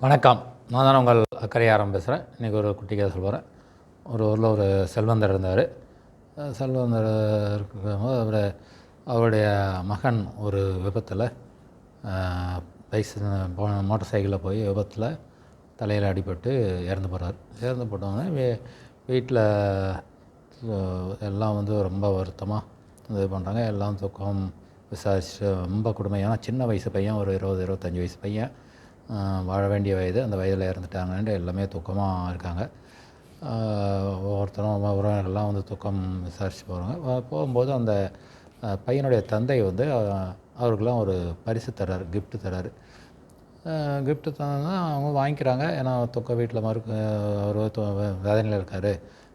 வணக்கம். நான் தான் உங்கள் அக்கறையாரம் பேசுகிறேன் இன்றைக்கி ஒரு குட்டி கதை சொல்கிறேன் ஒரு ஊரில் ஒரு செல்வந்தர் இருந்தார். செல்வந்தர் இருக்கும்போது அவர் அவருடைய மகன் ஒரு விபத்தில் பைக் மோட்டார் சைக்கிளில் போய் விபத்தில் தலையில் அடிபட்டு இறந்து போகிறார் இறந்து போட்டோன்னே வீ வீட்டில் எல்லாம் வந்து ரொம்ப வருத்தமாக இது பண்ணுறாங்க எல்லாம் துக்கம் விசாரிச்சு ரொம்ப கொடுமை ஏன்னா சின்ன வயசு பையன் ஒரு இருபது இருபத்தஞ்சி வயசு பையன். வாழ வேண்டிய வயது அந்த வயதில் இறந்துட்டாங்கன்ட்டு எல்லாமே துக்கமாக இருக்காங்க. ஒவ்வொருத்தரும் உறவினர்கள்லாம் வந்து துக்கம் விசாரித்து போகிறாங்க போகும்போது அந்த பையனுடைய தந்தை வந்து அவருக்கெல்லாம் ஒரு பரிசு தரார் கிஃப்ட் தர்றாரு. கிஃப்ட்டு தந்தா அவங்க வாங்கிக்கிறாங்க. ஏன்னா துக்க வீட்டில் மறுக்க அவர் வேதனையில் இருக்கார்.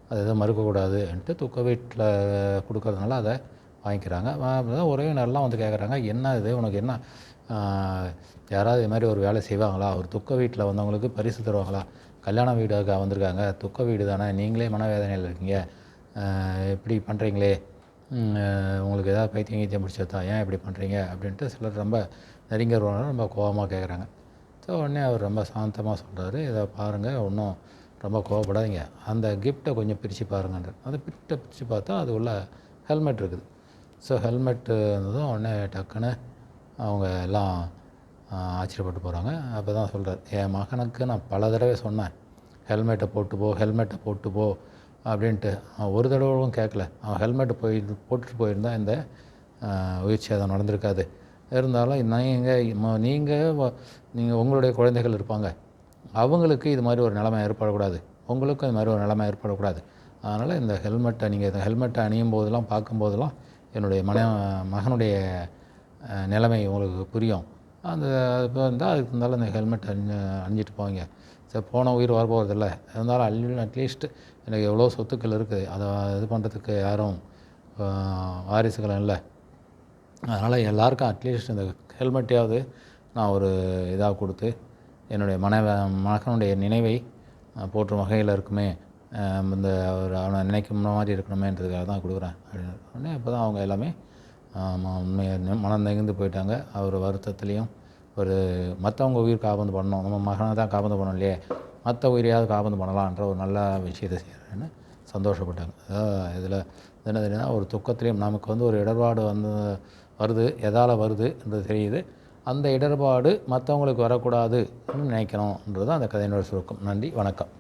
அது எதுவும் மறுக்கக்கூடாதுன்ட்டு துக்க வீட்டில் கொடுக்கறதுனால அதை வாங்கிக்கிறாங்க. உறவினர்லாம் வந்து கேட்குறாங்க என்ன இது? உனக்கு என்ன? யாராவது இது மாதிரி ஒரு வேலை செய்வாங்களா? ஒரு துக்க வீட்டில் வந்தவங்களுக்கு பரிசு தருவாங்களா? கல்யாண வீடு வந்திருக்காங்க. துக்க வீடு தானே? நீங்களே மனவேதனையில் இருக்கீங்க. இப்படி பண்ணுறீங்களே உங்களுக்கு ஏதாவது பைத்தியம் கீத்தியம் பிடிச்சதா ஏன் இப்படி பண்ணுறீங்க அப்படின்ட்டு சிலர் ரொம்ப நெருங்கிறவங்க ரொம்ப கோபமாக கேட்குறாங்க ஸோ உடனே அவர் ரொம்ப சாந்தமாக சொல்கிறாரு இதை பாருங்கள் ஒன்றும் ரொம்ப கோவப்படாதீங்க. அந்த கிஃப்ட்டை கொஞ்சம் பிரித்து பாருங்கன்ற அந்த கிஃப்ட்டை பிரித்து பார்த்தா அது உள்ள ஹெல்மெட் இருக்குது. ஸோ ஹெல்மெட்டு இருந்ததும் உடனே டக்குன்னு அவங்க எல்லாம் ஆச்சரியப்பட்டு போகிறாங்க அப்போ தான் சொல்கிறார் என் மகனுக்கு நான் பல தடவை சொன்னேன் ஹெல்மெட்டை போட்டு போ ஹெல்மெட்டை போட்டு போ அப்படின்ட்டு. அவன் ஒரு தடவையும் கேட்கல. அவன் ஹெல்மெட் போய் போட்டுட்டு போயிருந்தா இந்த ஆஹ், உயிர் சேதம் நடந்திருக்காது. இருந்தாலும் நீங்கள் நீங்கள் நீங்கள் உங்களுடைய குழந்தைகள் இருப்பாங்க. அவங்களுக்கு இது மாதிரி ஒரு நிலைமை ஏற்படக்கூடாது. உங்களுக்கும் இது மாதிரி ஒரு நிலைமை ஏற்படக்கூடாது. அதனால் இந்த ஹெல்மெட்டை நீங்கள் இந்த ஹெல்மெட்டை அணியும் போதெல்லாம் பார்க்கும்போதெல்லாம் என்னுடைய மன மகனுடைய நிலைமை உங்களுக்கு புரியும். அந்த இப்போ இருந்தால் அதுக்கு இருந்தாலும் அந்த ஹெல்மெட் அணி அணிஞ்சிட்டு போவீங்க. சரி போன உயிர் வரப்போகிறதில்ல இருந்தாலும் அல் அட்லீஸ்ட் எனக்கு எவ்வளோ சொத்துக்கள் இருக்குது. அதை இது பண்ணுறதுக்கு யாரும் அஹ், வாரிசுகள் இல்லை. அதனால் எல்லாருக்கும் அட்லீஸ்ட் இந்த ஹெல்மெட்டையாவது நான் ஒரு இதாக கொடுத்து என்னுடைய மனைவ மகனுடைய நினைவை போற்றும் வகையில் இருக்குமே. இந்த ஒரு அவனை நினைக்கும் மாதிரி இருக்கணுமேன்றதுக்காக தான் கொடுக்குறேன். அப்படின்னு உடனே அப்போ தான் அவங்க எல்லாமே உண்மையாக மனம் நெகிழ்ந்து போயிட்டாங்க. அவர் வருத்தத்துலேயும் ஒரு மற்றவங்க உயிர் காபந்து பண்ணணும். நம்ம மகனை தான் காபந்து பண்ணணும் இல்லையே? மற்ற உயிரையாவது காபந்து பண்ணலான்ற ஒரு நல்ல விஷயத்தை செய்கிறேன்னு சந்தோஷப்பட்டாங்க. அதாவது இதில் என்ன தெரியுதுன்னா ஒரு துக்கத்துலேயும் நமக்கு வந்து ஒரு இடர்பாடு வந்து வருது. எதால் வருது என்றது தெரியுது. அந்த இடர்பாடு மற்றவங்களுக்கு வரக்கூடாதுன்னு நினைக்கணுன்றது தான் அந்த கதையினோட சுருக்கம். நன்றி வணக்கம்.